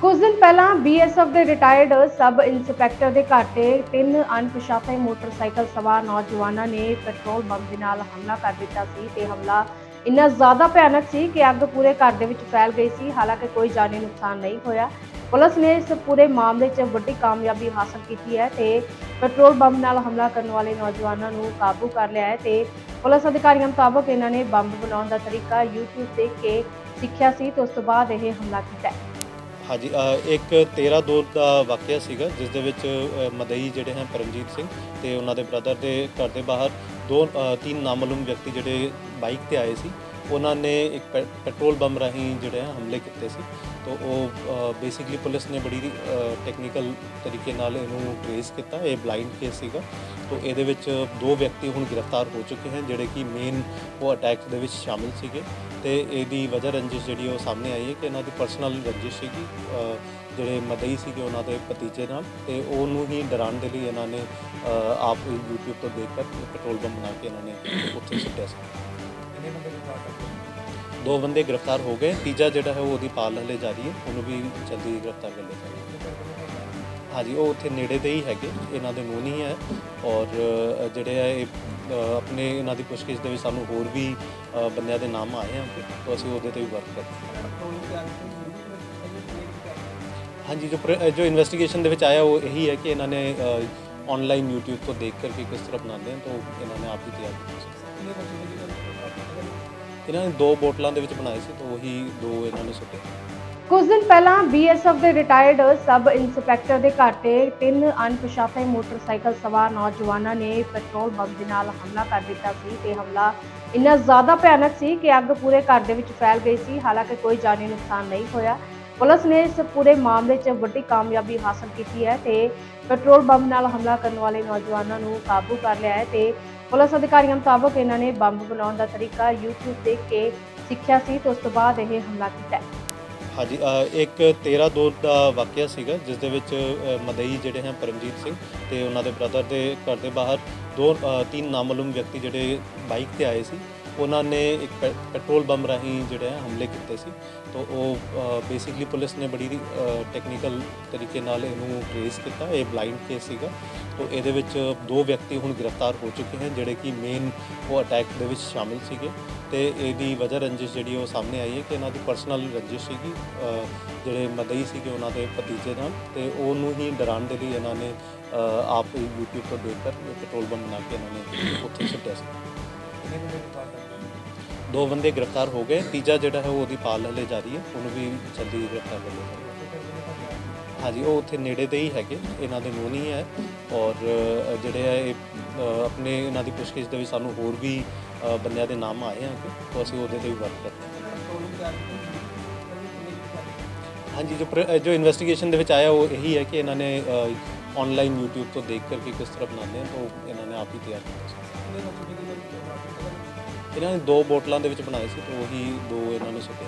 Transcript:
ਕੁਝ ਦਿਨ ਪਹਿਲਾਂ ਬੀਐਸਐਫ ਦੇ ਰਿਟਾਇਰਡ ਸਬ ਇੰਸਪੈਕਟਰ ਦੇ ਘਰ ਤੇ ਤਿੰਨ ਅਣਪਛਾਤੇ ਮੋਟਰਸਾਈਕਲ ਸਵਾਰ ਨੌਜਵਾਨਾਂ ਨੇ ਪੈਟਰੋਲ ਬੰਬ ਦੇ ਨਾਲ ਹਮਲਾ ਕਰ ਦਿੱਤਾ ਸੀ ਤੇ ਹਮਲਾ ਇੰਨਾ ਜ਼ਿਆਦਾ ਭਿਆਨਕ ਸੀ ਕਿ ਅੱਗ ਪੂਰੇ ਘਰ ਦੇ ਵਿੱਚ ਫੈਲ ਗਈ ਸੀ। ਹਾਲਾਂਕਿ ਕੋਈ ਜਾਨੀ ਨੁਕਸਾਨ ਨਹੀਂ ਹੋਇਆ। ਪੁਲਿਸ ਨੇ ਇਸ ਪੂਰੇ ਮਾਮਲੇ 'ਚ ਵੱਡੀ ਕਾਮਯਾਬੀ ਹਾਸਲ ਕੀਤੀ ਹੈ ਤੇ ਪੈਟਰੋਲ ਬੰਬ ਨਾਲ ਹਮਲਾ ਕਰਨ ਵਾਲੇ ਨੌਜਵਾਨਾਂ ਨੂੰ ਕਾਬੂ ਕਰ ਲਿਆ ਹੈ ਤੇ ਪੁਲਿਸ ਅਧਿਕਾਰੀਆਂ ਮੁਤਾਬਕ ਇਹਨਾਂ ਨੇ ਬੰਬ ਬਣਾਉਣ ਦਾ ਤਰੀਕਾ YouTube ਦੇਖ ਕੇ ਸਿੱਖਿਆ ਸੀ ਤੇ ਉਸ ਤੋਂ ਬਾਅਦ ਇਹ ਹਮਲਾ ਕੀਤਾ ਹੈ। ਹਾਂਜੀ ਅ, ਇੱਕ 13 ਦੋ ਦਾ ਵਾਕਿਆ ਸੀਗਾ ਜਿਸ ਦੇ ਵਿੱਚ ਅ, ਮਦਈ ਜਿਹੜੇ ਹਨ ਪਰਮਜੀਤ ਸਿੰਘ ਤੇ ਉਹਨਾਂ ਦੇ ਬ੍ਰਦਰ ਦੇ ਘਰ ਦੇ ਬਾਹਰ ਦੋ ਅ, ਤਿੰਨ ਨਾਮਾਲੂਮ ਵਿਅਕਤੀ ਜਿਹੜੇ ਬਾਈਕ ਤੇ ਆਏ ਸੀ। ਉਹਨਾਂ ਨੇ ਇੱਕ ਪੈ- ਪੈਟਰੋਲ ਬੰਬ ਰਾਹੀਂ ਜਿਹੜੇ ਆ ਹਮਲੇ ਕੀਤੇ ਸੀ। ਤੋਂ ਉਹ ਬੇਸਿਕਲੀ ਪੁਲਿਸ ਨੇ ਬੜੀ ਟੈਕਨੀਕਲ ਤਰੀਕੇ ਨਾਲ ਇਹਨੂੰ ਟ੍ਰੇਸ ਕੀਤਾ। ਇਹ ਬਲਾਈਂਡ ਕੇਸ ਸੀਗਾ। ਤੋਂ ਇਹਦੇ ਵਿੱਚ ਦੋ ਵਿਅਕਤੀ ਹੁਣ ਗ੍ਰਿਫਤਾਰ ਹੋ ਚੁੱਕੇ ਹਨ, ਜਿਹੜੇ ਕਿ ਮੇਨ ਉਹ ਅਟੈਕ ਦੇ ਵਿੱਚ ਸ਼ਾਮਿਲ ਸੀਗੇ। ਤੇ ਇਹਦੀ ਵਜ੍ਹਾ ਰੰਜਿਸ਼ ਜਿਹੜੀ ਉਹ ਸਾਹਮਣੇ ਆਈ ਹੈ ਕਿ ਇਹਨਾਂ ਦੀ ਪਰਸਨਲ ਰੰਜਿਸ਼ ਸੀਗੀ ਜਿਹੜੇ ਮਦਈ ਸੀਗੇ ਉਹਨਾਂ ਦੇ ਭਤੀਜੇ ਨਾਲ। ਤੇ ਉਹਨੂੰ ਹੀ ਡਰਾਉਣ ਦੇ ਲਈ ਇਹਨਾਂ ਨੇ ਆਪ YouTube ਤੋਂ ਦੇਖ ਕੇ ਪੈਟਰੋਲ ਬੰਬ ਬਣਾ ਕੇ ਇਹਨਾਂ ਨੇ ਉੱਥੇ ਸੁੱਟਿਆ ਸੀ। ਦੋ ਬੰਦੇ ਗ੍ਰਿਫਤਾਰ ਹੋ ਗਏ। ਤੀਜਾ ਜਿਹੜਾ ਹੈ ਉਹ ਉਹਦੀ ਪਾਲ ਹਲੇ ਜਾਰੀ ਹੈ। ਉਹਨੂੰ ਵੀ ਜਲਦੀ ਗ੍ਰਿਫਤਾਰ ਕਰ ਲਿਆ ਜਾਏਗਾ ਹਾਂਜੀ ਉਹ ਉੱਥੇ ਨੇੜੇ ਦੇ ਹੀ ਹੈਗੇ। ਇਹਨਾਂ ਦੇ ਮੂੰਹ ਨਹੀਂ ਹੈ। ਔਰ ਜਿਹੜੇ ਆ ਇਹ ਆਪਣੇ ਇਹਨਾਂ ਦੀ ਪੁੱਛਗਿੱਛ ਦੇ ਵਿੱਚ ਸਾਨੂੰ ਹੋਰ ਵੀ ਬੰਦਿਆਂ ਦੇ ਨਾਮ ਆਏ ਹਨ ਤਾਂ ਅਸੀਂ ਉਹਦੇ ਤੇ ਵੀ ਵਰਕ ਕਰਦੇ ਹਾਂ। ਹਾਂਜੀ ਜੋ ਜੋ ਇਨਵੈਸਟੀਗੇਸ਼ਨ ਦੇ ਵਿੱਚ ਆਇਆ ਉਹ ਇਹੀ ਹੈ ਕਿ ਇਹਨਾਂ ਨੇ ਆਨਲਾਈਨ YouTube ਤੋਂ ਦੇਖ ਕਰਕੇ ਕਿਸ ਤਰ੍ਹਾਂ ਬਣਾਉਂਦੇ ਹਨ ਤਾਂ ਇਹਨਾਂ ਨੇ ਆਪ ਹੀ ਤਿਆਰ ਕੀਤਾ ਇਹਨਾਂ ਨੇ ਦੋ ਬੋਟਲਾਂ ਦੇ ਵਿੱਚ ਬਣਾਏ ਸੀ, ਤਾਂ ਉਹੀ ਦੋ ਇਹਨਾਂ ਨੇ ਸੁੱਟੇ। ਕੁਝ ਦਿਨ ਪਹਿਲਾਂ ਬੀਐਸਐਫ ਦੇ ਰਿਟਾਇਰਡ ਸਬ ਇੰਸਪੈਕਟਰ ਦੇ ਘਰ ਤੇ ਤਿੰਨ ਅਣਪਛਾਤੇ ਮੋਟਰਸਾਈਕਲ ਸਵਾਰ ਨੌਜਵਾਨਾਂ ਨੇ ਪੈਟਰੋਲ ਬੰਬ ਦੇ ਨਾਲ ਹਮਲਾ ਕਰ ਦਿੱਤਾ ਸੀ ਤੇ ਹਮਲਾ ਇੰਨਾ ਜ਼ਿਆਦਾ ਭਿਆਨਕ ਸੀ ਕਿ ਅੱਗ ਪੂਰੇ ਘਰ ਦੇ ਵਿੱਚ ਫੈਲ ਗਈ ਸੀ। ਹਾਲਾਂਕਿ ਕੋਈ ਜਾਨੀ ਨੁਕਸਾਨ ਨਹੀਂ ਹੋਇਆ। ਪੁਲਿਸ ਨੇ ਇਸ ਪੂਰੇ ਮਾਮਲੇ 'ਚ ਵੱਡੀ ਕਾਮਯਾਬੀ ਹਾਸਲ ਕੀਤੀ ਹੈ ਤੇ ਪੈਟਰੋਲ ਬੰਬ ਨਾਲ ਹਮਲਾ ਕਰਨ ਵਾਲੇ ਨੌਜਵਾਨਾਂ ਨੂੰ ਕਾਬੂ ਕਰ ਲਿਆ ਹੈ ਤੇ ਪੁਲਿਸ ਅਧਿਕਾਰੀਆਂ ਮੁਤਾਬਕ ਇਹਨਾਂ ਨੇ ਬੰਬ ਬਣਾਉਣ ਦਾ ਤਰੀਕਾ YouTube ਦੇਖ ਕੇ ਸਿੱਖਿਆ ਸੀ ਤੇ ਉਸ ਤੋਂ ਬਾਅਦ ਇਹ ਹਮਲਾ ਕੀਤਾ ਹਾਂਜੀ ਅ, ਇੱਕ 13 ਦੋ ਦਾ ਵਾਕਿਆ ਸੀਗਾ ਜਿਸ ਦੇ ਵਿੱਚ ਅ, ਮਦਈ ਜਿਹੜੇ ਹਨ ਪਰਮਜੀਤ ਸਿੰਘ ਤੇ ਉਹਨਾਂ ਦੇ ਬ੍ਰਦਰ ਦੇ ਘਰ ਦੇ ਬਾਹਰ ਦੋ ਅ, ਤਿੰਨ ਨਾਮਾਲੂਮ ਵਿਅਕਤੀ ਜਿਹੜੇ ਬਾਈਕ ਤੇ ਆਏ ਸੀ ਉਹਨਾਂ ਨੇ ਇੱਕ ਪੈ- ਪੈਟਰੋਲ ਬੰਬ ਰਾਹੀਂ ਜਿਹੜੇ ਆ ਹਮਲੇ ਕੀਤੇ ਸੀ। ਤੋਂ ਉਹ ਬੇਸਿਕਲੀ ਪੁਲਿਸ ਨੇ ਬੜੀ ਟੈਕਨੀਕਲ ਤਰੀਕੇ ਨਾਲ ਇਹਨੂੰ ਟ੍ਰੇਸ ਕੀਤਾ ਇਹ ਬਲਾਈਂਡ ਕੇਸ ਸੀਗਾ। ਤੋਂ ਇਹਦੇ ਵਿੱਚ ਦੋ ਵਿਅਕਤੀ ਹੁਣ ਗ੍ਰਿਫਤਾਰ ਹੋ ਚੁੱਕੇ ਹਨ ਜਿਹੜੇ ਕਿ ਮੇਨ ਉਹ ਅਟੈਕ ਦੇ ਵਿੱਚ ਸ਼ਾਮਿਲ ਸੀਗੇ। ਤੇ ਇਹਦੀ ਵਜ੍ਹਾ ਰੰਜਿਸ਼ ਜਿਹੜੀ ਉਹ ਸਾਹਮਣੇ ਆਈ ਹੈ ਕਿ ਇਹਨਾਂ ਦੀ ਪਰਸਨਲ ਰੰਜਿਸ਼ ਸੀਗੀ ਅ, ਜਿਹੜੇ ਮਦਈ ਸੀਗੇ ਉਹਨਾਂ ਦੇ ਭਤੀਜੇ ਨਾਲ। ਤੇ ਉਹਨੂੰ ਹੀ ਡਰਾਉਣ ਦੇ ਲਈ ਇਹਨਾਂ ਨੇ ਅ, ਆਪ YouTube ਤੋਂ ਦੇਖ ਕੇ ਪੈਟਰੋਲ ਬੰਬ ਬਣਾ ਕੇ ਇਹਨਾਂ ਨੇ ਉੱਥੇ ਸੁੱਟਿਆ ਸੀ। ਦੋ ਬੰਦੇ ਗ੍ਰਿਫਤਾਰ ਹੋ ਗਏ। ਤੀਜਾ ਜਿਹੜਾ ਹੈ ਉਹ ਉਹਦੀ ਪਾਲ ਹਲੇ ਜਾਰੀ ਹੈ। ਉਹਨੂੰ ਵੀ ਜਲਦੀ ਗ੍ਰਿਫਤਾਰ ਕਰ ਲਿਆ ਜਾਏਗਾ ਹਾਂਜੀ ਉਹ ਉੱਥੇ ਨੇੜੇ ਦੇ ਹੀ ਹੈਗੇ। ਇਹਨਾਂ ਦੇ ਮੂੰਹ ਨਹੀਂ ਹੈ। ਔਰ ਅ, ਜਿਹੜੇ ਆ ਇਹ ਅ, ਆਪਣੇ ਇਹਨਾਂ ਦੀ ਪੁੱਛਗਿੱਛ ਦੇ ਵਿੱਚ ਸਾਨੂੰ ਹੋਰ ਵੀ ਅ, ਬੰਦਿਆਂ ਦੇ ਨਾਮ ਆਏ ਹਨ ਤਾਂ ਅਸੀਂ ਉਹਦੇ ਤੇ ਵੀ ਵਰਕ ਕਰਦੇ ਹਾਂ। ਹਾਂਜੀ ਜੋ ਪ੍ਰ- ਜੋ ਇਨਵੈਸਟੀਗੇਸ਼ਨ ਦੇ ਵਿੱਚ ਆਇਆ ਉਹ ਇਹੀ ਹੈ ਕਿ ਇਹਨਾਂ ਨੇ ਆਨਲਾਈਨ YouTube ਤੋਂ ਦੇਖ ਕਰਕੇ ਕਿਸ ਤਰ੍ਹਾਂ ਬਣਾਉਂਦੇ ਹਨ ਤਾਂ ਉਹ ਇਹਨਾਂ ਨੇ ਆਪ ਹੀ ਤਿਆਰ ਕੀਤਾ ਸੀ। ਇਹਨਾਂ ਨੇ ਦੋ ਬੋਟਲਾਂ ਦੇ ਵਿੱਚ ਬਣਾਏ ਸੀ, ਤਾਂ ਉਹੀ ਦੋ ਇਹਨਾਂ ਨੇ ਸੁੱਟੇ।